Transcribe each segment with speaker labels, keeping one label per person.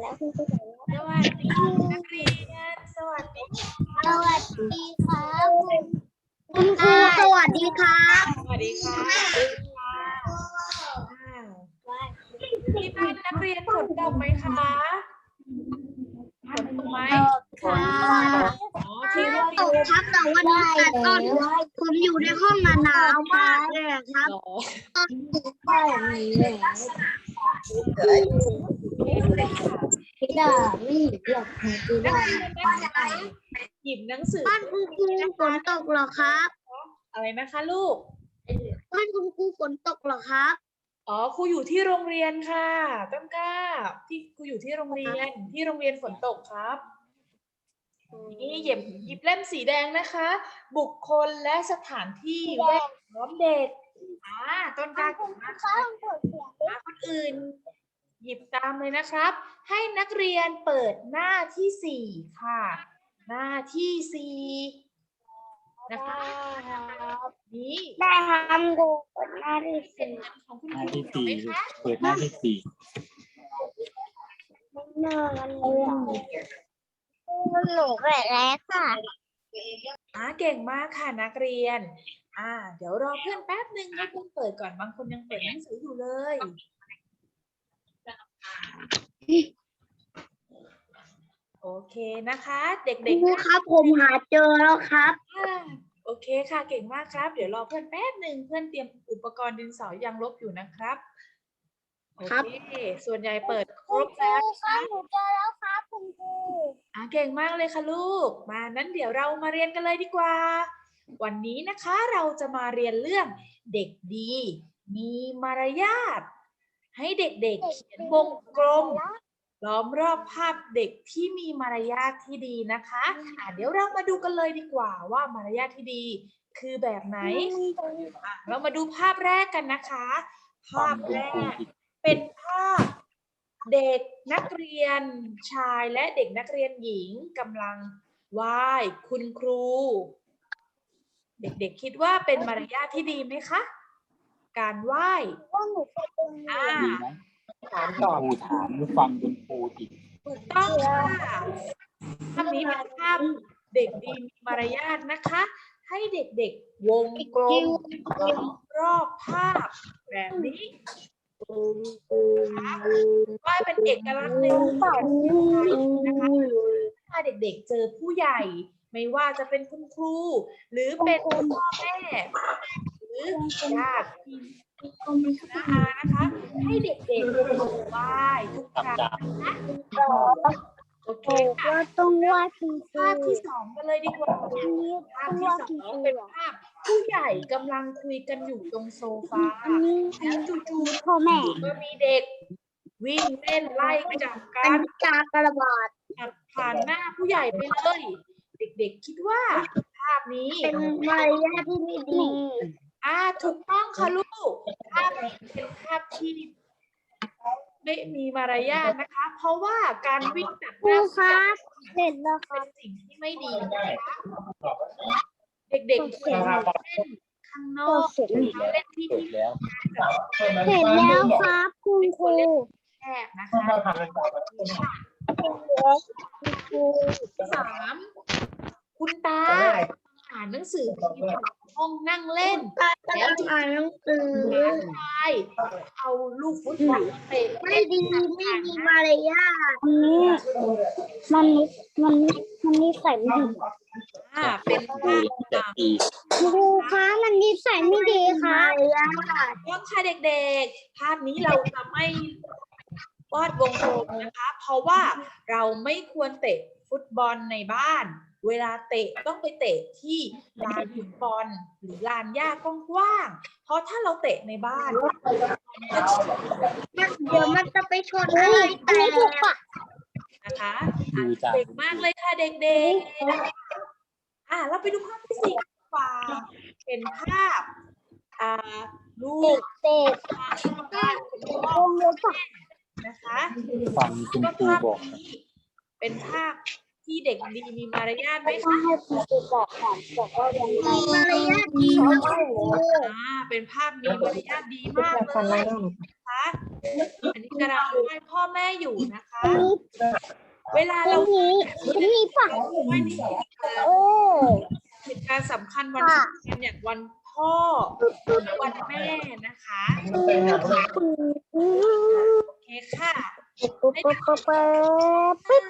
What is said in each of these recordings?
Speaker 1: แล้วคุณครู
Speaker 2: สวัสดีนักเรียนสวัสดี
Speaker 1: สวัสดีครับคุณครูสวัสดีครับ
Speaker 2: สวัสดีค่ะอ่าที่บ้านนักเรียนฝนตกไหมคะฝนตกไหม
Speaker 1: ค่ะ
Speaker 2: อ๋อที่โรง
Speaker 1: ต
Speaker 2: เรีย
Speaker 1: กครับแต่วันนี้แต่ต้นผมอยู่ในห้องนหนาวมากเลยครับ
Speaker 2: นเหรอ
Speaker 1: ต้นใช่เลยพี่ดาไม่เห็นหรอกพี่
Speaker 2: นัก
Speaker 1: ดา
Speaker 2: เรียนนะคะหยิบหนังสือ
Speaker 1: บ้านคุณครูฝนตกเหรอครับ
Speaker 2: อะไรนะคะลูก
Speaker 1: บ้านคุณครูฝนตกเหรอครับ
Speaker 2: อ๋อครูอยู่ที่โรงเรียนค่ะต้นกล้าที่ครูอยู่ที่โรงเรียนที่โรงเรียนฝนตกครับ นี่หยิบหยิบเล่มสีแดงนะคะ บุคคลและสถานที่แวดล้อมเด็กอ่าต้นกล้าเก่งมากค่ะอ่าคนอื่น หยิบตามเลยนะครับ ให้นักเรียนเปิดหน้าที่สี่ค่ะ หน้าที่สี่นะคะนี่
Speaker 1: ได้ทำดูผลหน้าที่
Speaker 2: เสร็จ
Speaker 1: สี่
Speaker 2: งานของคุณ
Speaker 3: ห
Speaker 2: ค
Speaker 3: น้า
Speaker 2: รู
Speaker 3: ที่
Speaker 2: ไหม
Speaker 3: สี่
Speaker 2: คะ
Speaker 3: เปิดหน้าที่สี่
Speaker 1: เนินเรื่อง หนูแบบแรกค่ะ
Speaker 2: อ่าเก่งมากค่ะนักเรียน อ่า เดี๋ยวรอเพื่อนแป๊บหนึ่งให้เพื่อนเปิดก่อนบางคนยังเปิดหนังสืออยู่เลยโอเคนะคะ เด็ก
Speaker 1: ครู
Speaker 2: ๆ
Speaker 1: ครับผมหาเจอแล้วครับ
Speaker 2: อ่าโอเคค่ะเก่งมากครับ เดี๋ยวรอเพื่อนแป๊บหนึ่งเพื่อนเตรียมอุปกรณ์ดินสอยางลบอยู่นะครับโอ
Speaker 1: ครับ
Speaker 2: เคส่วนใหญ่เปิดครบแล้วนะคะ
Speaker 1: หนูเจอแล้วครับคุณครู
Speaker 2: อ่า เก่งมากเลยค่ะลูก มานั้นเดี๋ยวเรามาเรียนกันเลยดีกว่า วันนี้นะคะเราจะมาเรียนเรื่องเด็กดี มีมารยาท ให้เด็กๆเขียนวงกลมล้อมรอบภาพเด็กที่มีมารยาทที่ดีนะคะอะเดี๋ยวเรามาดูกันเลยดีกว่าว่ามารยาทที่ดีคือแบบไหนอะเรามาดูภาพแรกกันนะคะ ภาพแรกเป็นภาพ เด็กนักเรียนชายและเด็กนักเรียนหญิงกำลังไหว้คุณครู เด็กๆคิดว่าเป็นมารยาทที่ดีไหมคะ การไหว้
Speaker 1: ว่าหนูไปตรง
Speaker 2: อ่า
Speaker 3: ดีนะถามตอบครูถามฟังคุณครูอีก
Speaker 2: ถูกต้องค่ะภาพนี้เป็นภาพเด็กดีมีมารยาทนะคะ ให้เด็กๆวงกลมล้อมรอบภาพแบบนี้ ว่าเป็นเอกลักษณ์ในการนะคะถ้าเด็กๆเจอผู้ใหญ่ ไม่ว่าจะเป็นคุณครู หรือเป็นพ่อแม่หรือญาติพี่น้าอานะคะให้เด็กๆไหว้ทุกครั้ง
Speaker 3: ทำตาม
Speaker 2: โอเค
Speaker 1: ถูก
Speaker 2: ค่ะ
Speaker 1: ว่าต้องว่าคุณครู
Speaker 2: ภาพที่สองกันเลยดีกว่า
Speaker 1: อันนี้
Speaker 2: ภาพ
Speaker 1: ต้อง
Speaker 2: ที่
Speaker 1: ว่า
Speaker 2: ส
Speaker 1: คุ
Speaker 2: อ
Speaker 1: ณ
Speaker 2: ง
Speaker 1: ครู
Speaker 2: เป็น
Speaker 1: เหรอ
Speaker 2: ภาพ ผู้ใหญ่กำลังคุยกันอยู่ตรงโซฟา
Speaker 1: อันนี้
Speaker 2: แล้วจู่
Speaker 1: พ่อแม่
Speaker 2: ๆก็มีเด็ก วิ่งเล่นไล่จับกั
Speaker 1: อัน
Speaker 2: น
Speaker 1: นี้การกระบาด
Speaker 2: ขับผ่านหน้าผู้ใหญ่ไปเลย เด็กๆคิดว่า ภาพนี้
Speaker 1: เป็นมารยาทที่ไม่ดี
Speaker 2: อ่าถูกต้องค่ะลูก ภาพนี้เป็นภาพที่ไม่มีมารยาทนะคะ เพราะว่าการวิ่งตัด
Speaker 1: ค
Speaker 2: ห
Speaker 1: รู
Speaker 2: น้า
Speaker 1: ครับ เสร็จแล้วค
Speaker 2: เป็
Speaker 1: รับ
Speaker 2: นสิ่งที่ไม่ดีนะคะ เด็กๆควรเล่นข้างนอกนะคะเล่นที่
Speaker 3: เปิด
Speaker 2: ที่
Speaker 3: แล้ว
Speaker 1: เสร็จแล้วครับคุณครู
Speaker 2: แคบนะคะสามคุณตา อ่านหนังสือพิมพ์ห้องนั่งเล่น
Speaker 1: แล้วอ่านหนังสือ
Speaker 2: หลานชายเอาลูกฟุตบอลเตะ
Speaker 1: ไม่ดีไม่มีมารยาทนี่มันมันมันนิสัยไม่ดี
Speaker 2: อ่าเป็นภาพ
Speaker 3: แต่ปี
Speaker 1: ครูคะมันนิสัยไม่ดีค่ะมารยาท
Speaker 2: ต้องค่ะเด็กๆ ภาพนี้เราจะไม่วาดวงกลมนะคะ เพราะว่าเราไม่ควรเตะฟุตบอลในบ้าน เวลาเตะต้องไปเตะที่ลานฟุตบอลหรือลานหญ้ากว้างๆ เพราะถ้าเราเตะในบ้านมันจะ
Speaker 1: มันเดี๋ยวมันจะไปชนอะไรแต่
Speaker 2: นะคะอะ
Speaker 3: ดูจาก
Speaker 2: เด็กมากเลยค่ะเด็กๆนะคะอะเราไปดูภาพที่สี่กันดีกว่าเป็นภาพอ่าลูก
Speaker 1: เด็ก
Speaker 2: บ้านคุณพ่อ
Speaker 1: คงรู้จัก
Speaker 2: นะคะ
Speaker 3: ฟังคุณ
Speaker 2: ก็
Speaker 3: ครู
Speaker 2: ภาพ
Speaker 3: บอก
Speaker 2: นี้เป็นภาพ ที่เด็กดีมีมารยาทไหม
Speaker 1: ต้อ
Speaker 2: คะ
Speaker 1: งให้ครูบอกก่อนบอกว่ายังไงมารยาทดีค่ะ
Speaker 2: อ่าเป็นภาพมีมารยาทดีมากเลยนะคะอันนี้กำลังไหว้พ่อแม่อยู่นะคะ
Speaker 1: อันนี้
Speaker 2: เวลา
Speaker 1: อั
Speaker 2: เรา
Speaker 1: นนี้อันนี้ฝัง
Speaker 2: ไหว้ในเห
Speaker 1: โอ้
Speaker 2: ตุการณ์สำคัญวัน
Speaker 1: ค่ะ
Speaker 2: สำคัญอย่างวันพ่อและวันแม่นะคะโอเคค่ะ
Speaker 1: ปุ๊บปุ๊บปุ๊บปุ๊บ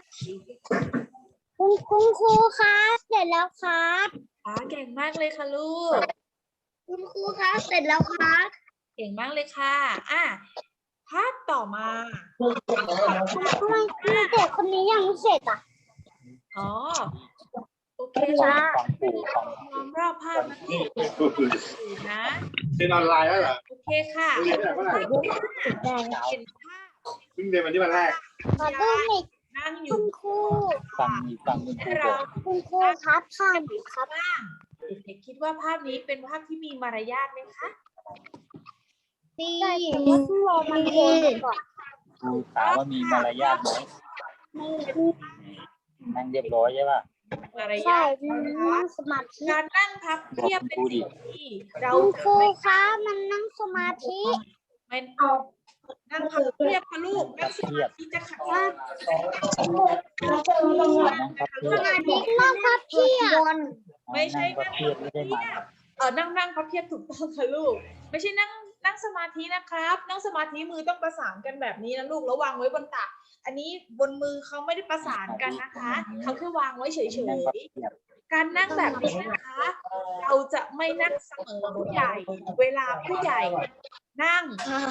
Speaker 1: คุณคุณครูครับเสร็จแล้วครับ
Speaker 2: อ๋อเก่งมากเลยค่ะลูก
Speaker 1: คุณครูครับเสร็จแล้วครับ
Speaker 2: เก่งมากเลยค่ะ อะภาพต่อมา
Speaker 1: ทำไมเด็กคนนี้ยังไม่เสร็จอะ
Speaker 2: อ๋อ โอเค
Speaker 1: ช้า
Speaker 2: ค่ะ
Speaker 3: ฟังปู่ฟัง
Speaker 2: มองรอบภาพนะลูกดูนะ
Speaker 4: เรียนออนไลน์แล้วเหรอ
Speaker 2: โอเคค่ะ
Speaker 4: เรียนตั้งแต่เมื่อไหร่
Speaker 2: เห็นภาพ
Speaker 4: เพิ่งเรียนวันที่วันแรก
Speaker 1: ขอดูหน่อย
Speaker 2: นั่งอ
Speaker 1: คุ
Speaker 2: ยู่
Speaker 1: ณครู
Speaker 3: ฟังมีฟังคุณครู
Speaker 2: เรา
Speaker 3: บอก
Speaker 1: คุณครูครับข้างหนูครับ
Speaker 2: บ้างเด็กๆคิดว่าภาพนี้เป็นภาพที่มีมารยาทไหมคะ
Speaker 1: ดีแต่ว่าต้องรอมันโคนก่อน
Speaker 3: ครูถามว่ามีมารยาทไหมนั่งเรียบร้อยใช่ป่ะ
Speaker 2: มาร
Speaker 1: ใช่
Speaker 2: ยาท
Speaker 1: นั่งสมาธิ
Speaker 2: การนั่งพับเพียบเป็นสิ่งที่เรา
Speaker 1: คุณค
Speaker 2: จะ
Speaker 1: รู
Speaker 2: ไม่
Speaker 1: ครับมันนั่งสมาธิ
Speaker 2: ไม่ นั่งพับเพียบค่ะลูกนั่งสมาธิจะขัด
Speaker 1: ว่า
Speaker 3: นั่งพับเพีย
Speaker 1: ส
Speaker 3: บ
Speaker 1: มาธินั่งพับเพียบ
Speaker 2: ไม่ใช่
Speaker 3: นั่งพั
Speaker 2: นั่
Speaker 3: บ
Speaker 2: ง
Speaker 3: เพียบไม่ได้หมาย
Speaker 2: เออนั่งนั่งพับเพียบถูกต้องค่ะลูก ไม่ใช่นั่งนั่งสมาธินะครับ นั่งสมาธิมือต้องประสานกันแบบนี้นะลูกแล้ววางไว้บนตัก อันนี้บนมือเขาไม่ได้ประสานกันนะคะเขาแค่วางไว้เฉ
Speaker 3: นั่งพับ
Speaker 2: ย
Speaker 3: เพียบ
Speaker 2: ๆการนั่งแบบนี้นะคะ เราจะไม่นั่งเสมอผู้ใหญ่ เวลาผู้ใหญ่ นั่ง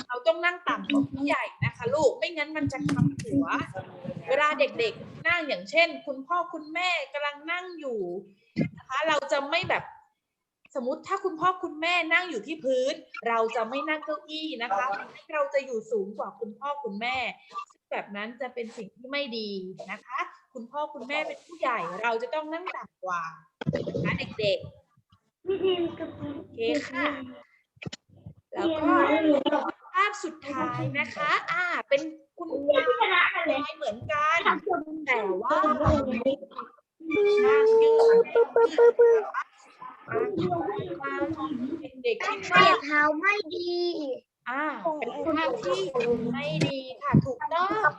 Speaker 2: เราต้องนั่งต่ำกว่าผู้ใหญ่นะคะ ลูกไม่งั้นมันจะคำหัว เวลาเด็กๆ นั่งอย่างเช่น คุณพ่อคุณแม่กำลังนั่งอยู่นะคะเราจะไม่แบบสมมติถ้าคุณพ่อคุณแม่นั่งอยู่ที่พื้น เราจะไม่นั่งเก้าอี้นะคะ เราจะอยู่สูงกว่าคุณพ่อคุณแม่ซึ่งแบบนั้นจะเป็นสิ่งที่ไม่ดีนะคะ คุณพ่อคุณแม่เป็นผู้ใหญ่ เราจะต้องนั่งต่ำกว่านะคะเด็กๆโอเคค่ะ แล้วก็ภาพสุดท้ายนะคะ อ่า เป็นคุณยายเหมือนกัน แต่ว่าหน้ายืดเด็กๆคิด
Speaker 1: เสี
Speaker 2: ว่าย
Speaker 1: เท้าไม่ดี
Speaker 2: อ่า เป็นภาพที่ไม่ดีค่ะ ถูกต้อง เรา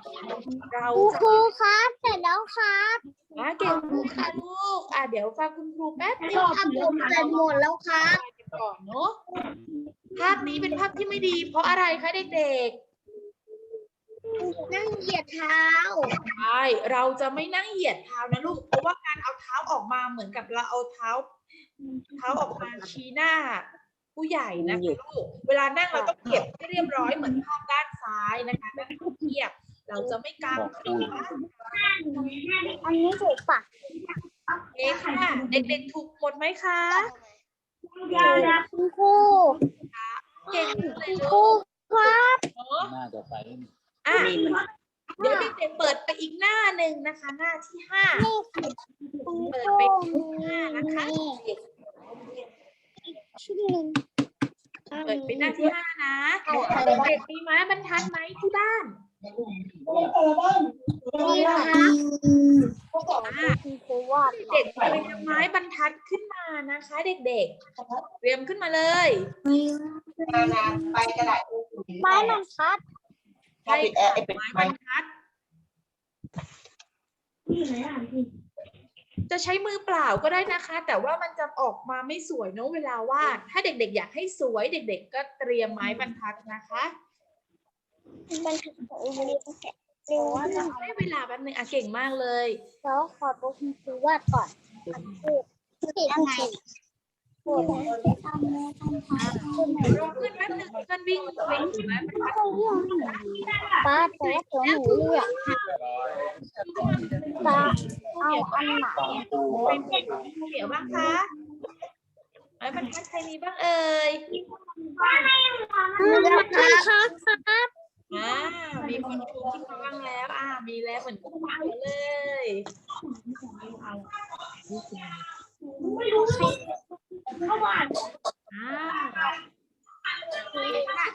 Speaker 1: คุณ
Speaker 2: จะ
Speaker 1: ครูครับ เสร็จแล้วครับ
Speaker 2: อ่าเก่งมากค่ะลูก อ่าเดี๋ยวฟังคุณครูแป๊บนึง
Speaker 1: ภาพผมเสร็จหมดแล้วครับ
Speaker 2: ก่อนเนาะ ภาพนี้เป็นภาพที่ไม่ดี เพราะอะไรคะเด็กๆ
Speaker 1: นั่งเหยียดเท้า
Speaker 2: ใช่ เราจะไม่นั่งเหยียดเท้านะลูก เพราะว่าการเอาเท้าออกมาเหมือนกับเราเอาเท้า เท้าออกมาชี้หน้า ผู้ใหญ่นะคะลูก เวลานั่งเราต้องเก็บให้เรียบร้อยเหมือนภาพด้านซ้ายนะคะด้านเทียบ เราจะไม่กาง
Speaker 3: บอกครู
Speaker 2: ขา
Speaker 1: อันนี้ถูกปะ
Speaker 2: เอะค่ะ เด็กๆถูกหมดไหมคะ
Speaker 1: คุณครู
Speaker 2: เก่งเลย
Speaker 1: ครู
Speaker 2: ลูก
Speaker 1: ครับ
Speaker 2: เนาะ
Speaker 3: หน้าต่อไป
Speaker 2: อะเดี๋ยวเด็กๆเปิดไปอีกหน้าหนึ่งนะคะ หน้าที่ห้า
Speaker 1: นี่คุณ
Speaker 2: เปิด
Speaker 1: ครู
Speaker 2: ไปที่ห้านะคะ
Speaker 1: ชุดหนึ่ง
Speaker 2: เปิดไปหน้าที่ห้านะเด็กๆมีไม้บรรทัดไหมที่บ้าน
Speaker 1: นี่ครับ
Speaker 2: อะ
Speaker 1: คุณครูวาด
Speaker 2: เด็กเตรียมไม้บรรทัดขึ้นมานะคะ เด็กๆ เตรียมขึ้นมาเลย
Speaker 5: ไปกระดาษ
Speaker 1: ไม้มันคัด
Speaker 2: ใช่ค่ะไม้บรรทัดจะใช้มือเปล่าก็ได้นะคะ แต่ว่ามันจะออกมาไม่สวยเนอะเวลาวาด ถ้าเด็กๆ อยากให้สวยเด็ก ๆ ก็เตรียมไม้บรรทัดนะคะ
Speaker 1: มันคือของอุบลเร็วว่าจะเอา
Speaker 2: ให้เวลาแป๊บนึงอะเก่งมากเลย
Speaker 1: แล้วขอตัวคุณครูวาดก่อนติดยังไงปวดทำเล
Speaker 2: งขึ้นแป๊บนึงเพื่อนวิ่งวิ่งถือไม้บรรทัด
Speaker 1: ป้าแต่ตัวหนูเลือกป้าเอาอันไหน
Speaker 3: ฟังครูฟังครู
Speaker 2: เหนียวบ้างคะไม้บรรทัดใครมีบ้างเอ่ย
Speaker 1: เลือกครับครับ
Speaker 2: อ่ามีคนชูขึ้นมาบ้างแล้ว อ่ามีแล้วเหมือนกันเลยเอาอ่าโอเคค่ะ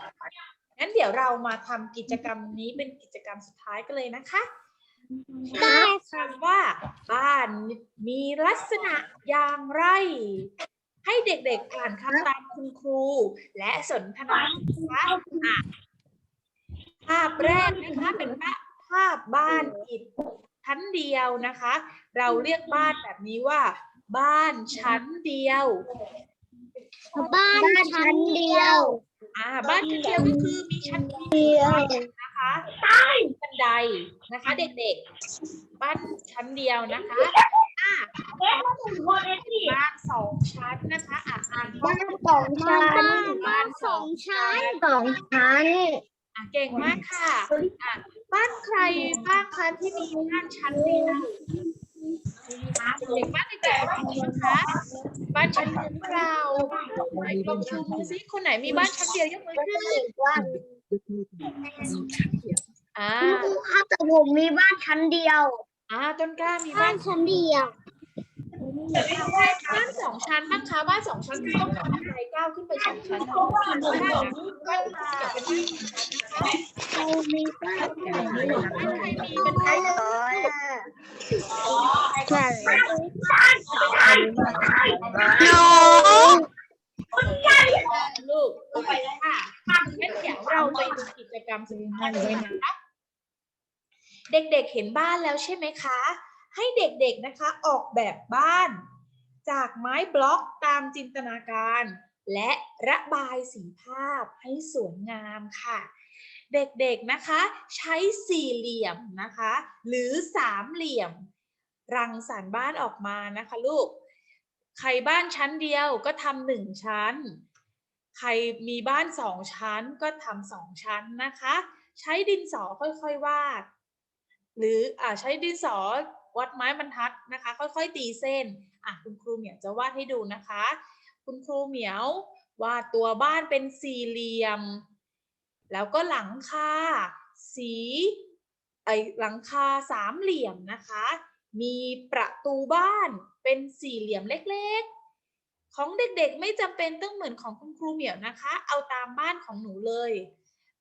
Speaker 2: งั้นเดี๋ยวเรา มาทำกิจกรรมนี้เป็นกิจกรรมสุดท้ายกันเลยนะคะ
Speaker 1: ได้ค่ะ
Speaker 2: คำว่า บ้านมีลักษณะอย่างไร ให้เด็กๆอ่านคำตามคุณครู และสนทนานะคะอะภาพแรกนะคะเป็นภาพภาพบ้านอิฐชั้นเดียวนะคะ เราเรียกบ้านแบบนี้ว่า บ้านชั้นเดียว
Speaker 1: บ้านชั้นเดียว
Speaker 2: อ่าบ้านชั้นเดียวก็คือมีชั้นเดี
Speaker 1: เดี
Speaker 2: ย
Speaker 1: ยวว
Speaker 2: นะคะบันไดนะคะ เด็กๆ บ้านชั้นเดียวนะคะอ่าบ้านสองชั้นนะคะอ่าอ่าน
Speaker 1: บ้านสองชั้นบ้านสองชั้นสองชั้น
Speaker 2: อะเก่งมากค่ะอะบ้านใครบ้างคะที่มีบ้านชั้นเดียวมี คะเด็กบ้านเด็กๆมีนะคะบ้านชั้นเดียวหรือเปล่าไหนลองชูมือซิคนไหนมีบ้านชั้นเดียวยกมือขึ้นอ่า
Speaker 1: คุณครูครับแต่ผมมีบ้านชั้นเดียว
Speaker 2: อ่าต้นกล้ามี
Speaker 1: บ้า
Speaker 2: บ้านน
Speaker 1: ชั้นเดียว
Speaker 2: บ้านสองชั้นบ้างคะบ้านสองชั้นต้องทำอะไรก้าวขึ้นไปสองชั้นนะบ้านบ้านบ้านเป็นบ้านสองชั้นนะคะ
Speaker 1: เรมีบ้าน
Speaker 2: บ้านใครมีเป็นใคร
Speaker 1: ใช่หนู
Speaker 2: ลูกโอเคค่ะงั้นเดี๋ยวเราไปดูกิจกรรมสุดท้ายเลยนะคะเด็กๆเห็นบ้านแล้วใช่ไหมคะ ให้เด็กๆนะคะออกแบบบ้าน จากไม้บล็อกตามจินตนาการ และระบายสีภาพให้สวยงามค่ะ เด็กๆนะคะใช้สี่เหลี่ยมนะคะ หรือสามเหลี่ยม รังสรรค์บ้านออกมานะคะลูกใครบ้านชั้นเดียวก็ทำหนึ่งชั้น ใครมีบ้านสองชั้นก็ทำสองชั้นนะคะ ใช้ดินสอค่อยๆวาด หรืออ่าใช้ดินสอ วัดไม้บรรทัดนะคะ ค่อยๆ ตีเส้นอะคุณครูเหมียวจะวาดให้ดูนะคะ คุณครูเหมียว วาดตัวบ้านเป็นสี่เหลี่ยม แล้วก็หลังคาสีไอหลังคาสามเหลี่ยมนะคะ มีประตูบ้านเป็นสี่เหลี่ยมเล็กๆ ของเด็กๆไม่จำเป็นต้องเหมือนของคุณครูเหมียวนะคะ เอาตามบ้านของหนูเลย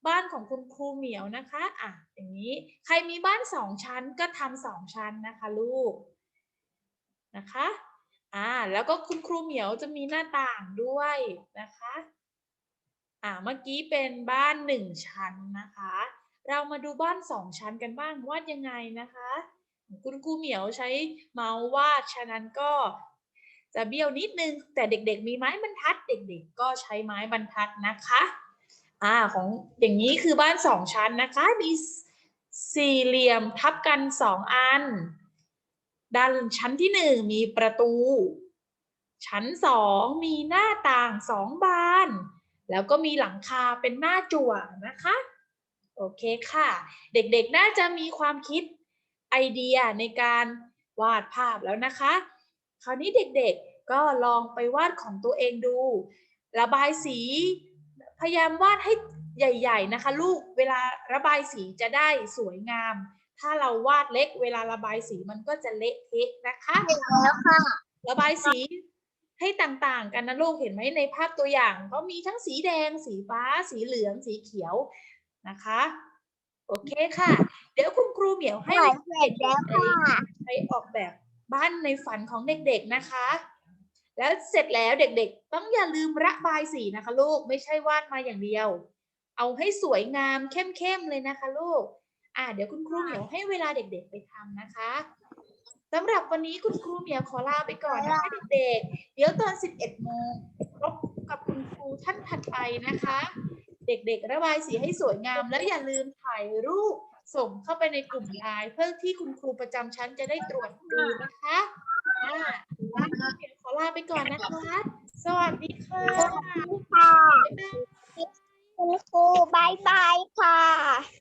Speaker 2: บ้านของคุณครูเหมียวนะคะอะอย่างนี้ใครมีบ้านสองชั้นก็ทำสองชั้นนะคะลูกนะคะอ่าแล้วก็คุณครูเหมียวจะมีหน้าต่างด้วยนะคะอ่าเมื่อกี้เป็นบ้านหนึ่งชั้นนะคะ เรามาดูบ้านสองชั้นกันบ้างวาดยังไงนะคะ คุณครูเหมียวใช้เมาส์วาดฉะนั้นก็จะเบี้ยวนิดนึงแต่เด็กๆ มีไม้บรรทัด เด็กๆ ก็ใช้ไม้บรรทัดนะคะ อ่าของอย่างนี้คือบ้านสองชั้นนะคะ มีสี่เหลี่ยมทับกันสองอัน ด้านชั้นที่หนึ่งมีประตู ชั้นสองมีหน้าต่างสองบาน แล้วก็มีหลังคาเป็นหน้าจั่วนะคะ โอเคค่ะ เด็กๆน่าจะมีความคิดไอเดียในการวาดภาพแล้วนะคะ คราวนี้เด็กๆก็ลองไปวาดของตัวเองดู ระบายสี พยายามวาดให้ใหญ่ ๆนะคะ ลูกเวลาระบายสีจะได้สวยงาม ถ้าเราวาดเล็ก เวลาระบายสีมันก็จะเละเทะนะคะ
Speaker 1: แล้วค่ะ
Speaker 2: ระบายสีให้ต่างๆ กันนะลูกเห็นไหมในภาพตัวอย่างก็มีทั้งสีแดง สีฟ้า สีเหลือง สีเขียวนะคะ โอเคค่ะ เดี๋ยวคุณครูเหมียวให้
Speaker 1: ถ่ายเสร็จแล้วค่ะ
Speaker 2: ไปออกแบบบ้านในฝันของเด็กๆนะคะ แล้วเสร็จแล้วเด็กๆ ต้องอย่าลืมระบายสีนะคะลูกไม่ใช่วาดมาอย่างเดียว เอาให้สวยงามเข้มๆเลยนะคะลูกอ่าเดี๋ยวคุณครูเหมียวให้เวลาเด็ก ๆ ไปทำนะคะสำหรับวันนี้คุณครูเหมียวขอลาไปก่อนนะคะเด็กๆ เดี๋ยวตอน 11โมงพบกับคุณครูท่านถัดไปนะคะ เด็กๆ ระบายสีให้สวยงาม แล้วอย่าลืมถ่ายรูปส่งเข้าไปในกลุ่มไลน์เพื่อที่คุณครูประจำชั้นจะได้ตรวจดูนะคะอ่าเดี๋ยวขอลาไปก่อนนะคะ สวัสดีค่ะ
Speaker 1: ค่ะ
Speaker 2: บ๊ายบาย
Speaker 1: คุณครูบายบายค่ะ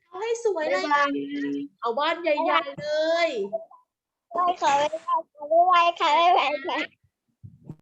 Speaker 2: เอาให้สวยเลยนะเอาบ้านใหญ่ๆเลย
Speaker 1: บายค่ะบายบายค่ะบายบายค่ะ